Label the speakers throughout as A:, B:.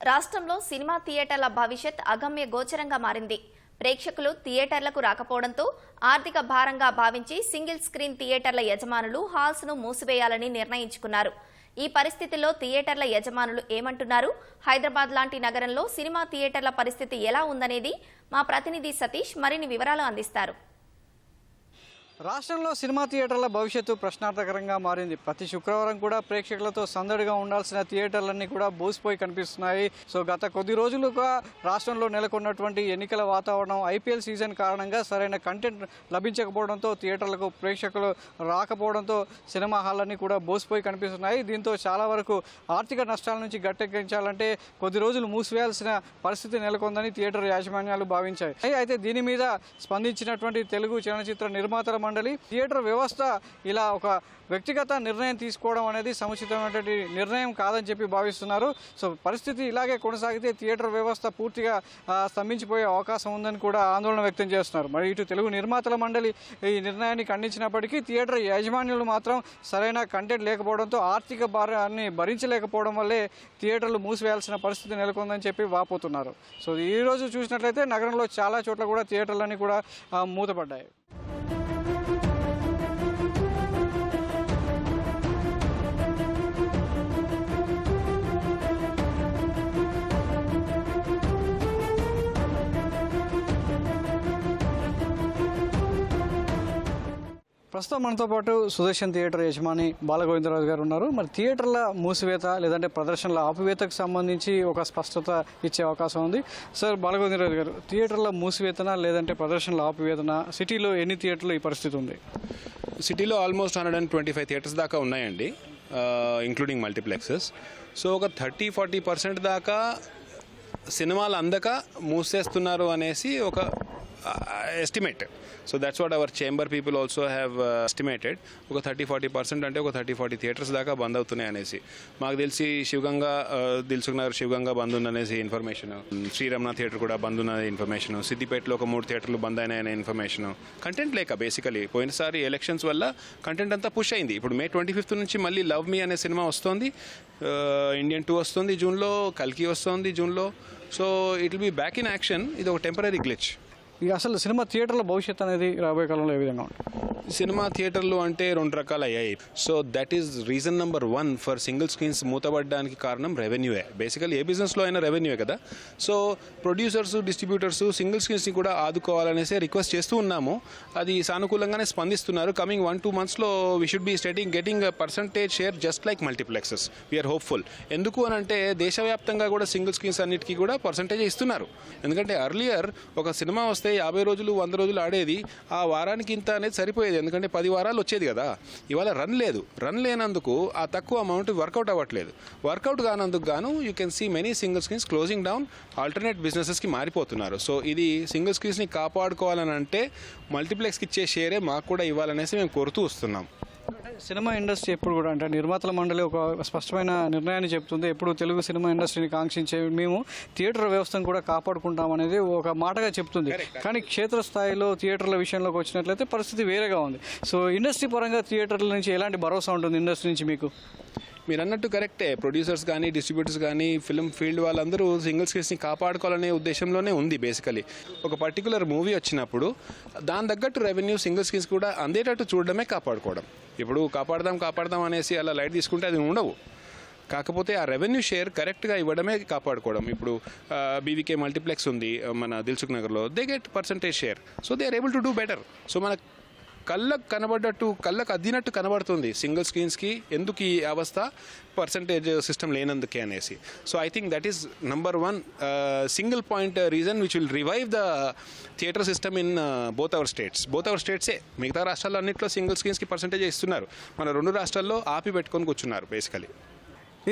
A: రాష్ట్రంలో సినిమా థియేటర్ల భవిష్యత్ అగమ్య గోచరంగా మారింది. ప్రేక్షకులు థియేటర్లకు రాకపోవడంతో ఆర్థిక భారంగా భావించి సింగిల్ స్క్రీన్ థియేటర్ల యజమానులు హాల్స్ను మూసివేయాలని నిర్ణయించుకున్నారు. ఈ పరిస్థితిలో థియేటర్ల యజమానులు ఏమంటున్నారు? హైదరాబాద్ లాంటి నగరంలో సినిమా థియేటర్ల పరిస్థితి ఎలా ఉందనేది మా ప్రతినిధి సతీష్ మరిన్ని వివరాలు అందిస్తారు.
B: రాష్ట్రంలో సినిమా థియేటర్ల భవిష్యత్తు ప్రశ్నార్థకరంగా మారింది. ప్రతి శుక్రవారం కూడా ప్రేక్షకులతో సందడిగా ఉండాల్సిన థియేటర్లన్నీ కూడా బూసిపోయి కనిపిస్తున్నాయి. సో గత కొద్ది రోజులుగా రాష్ట్రంలో నెలకొన్నటువంటి ఎన్నికల వాతావరణం ఐపీఎల్ సీజన్ కారణంగా సరైన కంటెంట్ లభించకపోవడంతో థియేటర్లకు ప్రేక్షకులు రాకపోవడంతో సినిమా హాళ్ళన్నీ కూడా బోసిపోయి కనిపిస్తున్నాయి. దీంతో చాలా వరకు ఆర్థిక నష్టాల నుంచి గట్టెక్కించాలంటే కొద్ది రోజులు మూసివేయాల్సిన పరిస్థితి నెలకొందని థియేటర్ యాజమాన్యాలు భావించాయి. అయితే దీని మీద స్పందించినటువంటి తెలుగు చలనచిత్ర నిర్మాతల మండలి. థియేటర్ వ్యవస్థ ఇలా ఒక వ్యక్తిగత నిర్ణయం తీసుకోవడం అనేది సముచితమైనటువంటి నిర్ణయం కాదని చెప్పి భావిస్తున్నారు. సో పరిస్థితి ఇలాగే కొనసాగితే థియేటర్ వ్యవస్థ పూర్తిగా స్తంభించిపోయే అవకాశం ఉందని కూడా ఆందోళన వ్యక్తం చేస్తున్నారు. మరి ఇటు తెలుగు నిర్మాతల మండలి ఈ నిర్ణయాన్ని ఖండించినప్పటికీ థియేటర్ యాజమాన్యులు మాత్రం సరైన కంటెంట్ లేకపోవడంతో ఆర్థిక భారాన్ని భరించలేకపోవడం వల్లే థియేటర్లు మూసివేయాల్సిన పరిస్థితి నెలకొందని చెప్పి వాపోతున్నారు. సో ఈరోజు చూసినట్లయితే నగరంలో చాలా చోట్ల కూడా థియేటర్లన్నీ కూడా మూతపడ్డాయి. ప్రస్తుతం మనతో పాటు సుదర్శన్ థియేటర్ యజమాని బాలగోవిందరాజు గారు ఉన్నారు. మరి థియేటర్ల మూసివేత లేదంటే ప్రదర్శనల ఆపివేతకు సంబంధించి ఒక స్పష్టత ఇచ్చే అవకాశం ఉంది. సార్ బాలగోవిందరాజు గారు థియేటర్ల మూసివేతన లేదంటే ప్రదర్శనల ఆపివేతన సిటీలో ఎన్ని థియేటర్లు ఈ పరిస్థితి ఉంది?
C: సిటీలో almost hundred and twenty five theatres దాకా ఉన్నాయండి ఇంక్లూడింగ్ మల్టీప్లెక్సెస్. సో ఒక థర్టీ ఫార్టీ పర్సెంట్ దాకా సినిమాలు అందక మూసేస్తున్నారు అనేసి ఒక estimate so that's what our chamber people also have estimated ఒక థర్టీ ఫార్టీ పర్సెంట్ అంటే ఒక థర్టీ ఫార్టీ థియేటర్స్ దాకా బంద్ అవుతున్నాయి అనేసి. మాకు తెలిసి శివగంగా uh, దిల్సుకున్నారు శివగంగా బంద్ ఉందనేసి ఇన్ఫర్మేషన్ శ్రీరమణ థియేటర్ కూడా బంద్ ఉన్నది ఇన్ఫర్మేషన్ సిద్దిపేటలో ఒక మూడు థియేటర్లు బంద్ అయినాయనే ఇన్ఫర్మేషన్ కంటెంట్ లేక బేసికలీ పోయినసారి ఎలక్షన్స్ వల్ల కంటెంట్ అంతా పుష్ అయింది. ఇప్పుడు మే ట్వంటీ ఫిఫ్త్ నుంచి మళ్ళీ లవ్ మీ అనే సినిమా వస్తుంది. ఇండియన్ uh, టూ వస్తుంది జూన్లో కల్కి వస్తుంది జూన్లో. So it will be back in action ఇది ఒక టెంపరీ గ్లిచ్
B: ఇక అసలు సినిమా థియేటర్ల భవిష్యత్తు అనేది రాబోయే కాలంలో ఏ విధంగా ఉంటుంది?
C: సినిమా థియేటర్లు అంటే రెండు రకాలు అయ్యాయి so that is reason number one for single screens మూతపడడానికి కారణం రెవెన్యూయే బేసికలీ ఏ బిజినెస్లో అయినా రెవెన్యూయే కదా. సో ప్రొడ్యూసర్స్ డిస్ట్రిబ్యూటర్స్ సింగిల్ స్క్రీన్స్ని కూడా ఆదుకోవాలనేసి రిక్వెస్ట్ చేస్తూ ఉన్నాము. అది సానుకూలంగానే స్పందిస్తున్నారు. కమింగ్ వన్ టూ మంత్స్లో we should be stating getting percentage share just like multiplexes we are hopeful ఎందుకు అని అంటే దేశవ్యాప్తంగా కూడా సింగిల్ స్క్రీన్స్ అన్నిటికీ కూడా పర్సంటేజ్ ఇస్తున్నారు. ఎందుకంటే అర్లియర్ ఒక సినిమా వస్తే యాభై రోజులు వంద రోజులు ఆడేది ఆ వారానికి ఇంత అనేది సరిపోయేది. ఎందుకంటే పది వారాలు వచ్చేది కదా. ఇవాళ రన్ లేదు. రన్ లేనందుకు ఆ తక్కువ అమౌంట్ వర్కౌట్ అవ్వట్లేదు. వర్కౌట్ కానందుకు గాను you can see many single screens closing down alternate బిజినెసెస్కి మారిపోతున్నారు. సో ఇది సింగిల్ స్క్రీన్స్ని కాపాడుకోవాలని అంటే మల్టీప్లెక్స్కి ఇచ్చే షేరే మాకు కూడా ఇవ్వాలనేసి మేము కోరుతూ వస్తున్నాం.
B: సినిమా ఇండస్ట్రీ ఎప్పుడు కూడా అంటే నిర్మాతల మండలి ఒక స్పష్టమైన నిర్ణయాన్ని చెప్తుంది. ఎప్పుడు తెలుగు సినిమా ఇండస్ట్రీని కాంక్షించే మేము థియేటర్ వ్యవస్థను కూడా కాపాడుకుంటాం అనేది ఒక మాటగా చెప్తుంది. కానీ క్షేత్రస్థాయిలో థియేటర్ల విషయంలోకి వచ్చినట్లయితే పరిస్థితి వేరేగా ఉంది. సో ఇండస్ట్రీ పరంగా థియేటర్ల నుంచి ఎలాంటి భరోసా ఉంటుంది ఇండస్ట్రీ నుంచి మీకు?
C: మీరు అన్నట్టు కరెక్టే. ప్రొడ్యూసర్స్ కానీ డిస్ట్రిబ్యూటర్స్ కానీ ఫిల్మ్ ఫీల్డ్ వాళ్ళందరూ సింగిల్ స్క్రీన్స్ని కాపాడుకోవాలనే ఉద్దేశంలోనే ఉంది బేసికలీ. ఒక పర్టికులర్ మూవీ వచ్చినప్పుడు దాని తగ్గట్టు రెవెన్యూ సింగిల్ స్క్రీన్స్ కూడా అందేటట్టు చూడడమే కాపాడుకోవడం. ఇప్పుడు కాపాడదాం కాపాడదాం అనేసి అలా లైట్ తీసుకుంటే అది ఉండవు. కాకపోతే ఆ రెవెన్యూ షేర్ కరెక్ట్గా ఇవ్వడమే కాపాడుకోవడం. ఇప్పుడు బీవీకే మల్టీప్లెక్స్ ఉంది మన దిల్సుఖ్ నగర్లో they get percentage share. So they are able to do better. So మన కళ్ళకు కనబడ్డట్టు కళ్ళకు అద్దినట్టు కనబడుతుంది సింగిల్ స్క్రీన్స్కి. ఎందుకు ఈ అవస్థ? పర్సంటేజ్ సిస్టమ్ లేనందుకే అనేసి. So I think that is number one single point reason which will revive the theatre system in both our states both our స్టేట్సే మిగతా రాష్ట్రాల్లో అన్నింటిలో సింగిల్ స్క్రీన్స్కి పర్సంటేజ్ ఇస్తున్నారు. మన రెండు రాష్ట్రాల్లో ఆపి పెట్టుకొని కూర్చున్నారు బేసికలీ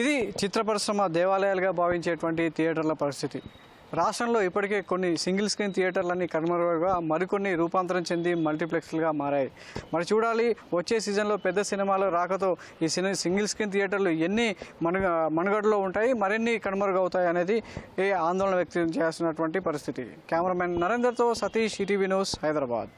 B: ఇది చిత్ర పరిశ్రమ దేవాలయాలుగా భావించేటువంటి థియేటర్ల పరిస్థితి. రాష్ట్రంలో ఇప్పటికే కొన్ని సింగిల్ స్క్రీన్ థియేటర్లన్నీ కనుమరుగా మరికొన్ని రూపాంతరం చెంది మల్టీప్లెక్స్లుగా మారాయి. మరి చూడాలి వచ్చే సీజన్లో పెద్ద సినిమాలు రాకతో ఈ సినీ సింగిల్ స్క్రీన్ థియేటర్లు ఎన్ని మనుగ మనుగడలో ఉంటాయి మరిన్ని కనుమరుగవుతాయి అనేది ఏ ఆందోళన వ్యక్తం చేస్తున్నటువంటి పరిస్థితి. కెమెరామెన్ నరేందర్తో సతీష్ ఈటీవీ న్యూస్ హైదరాబాద్.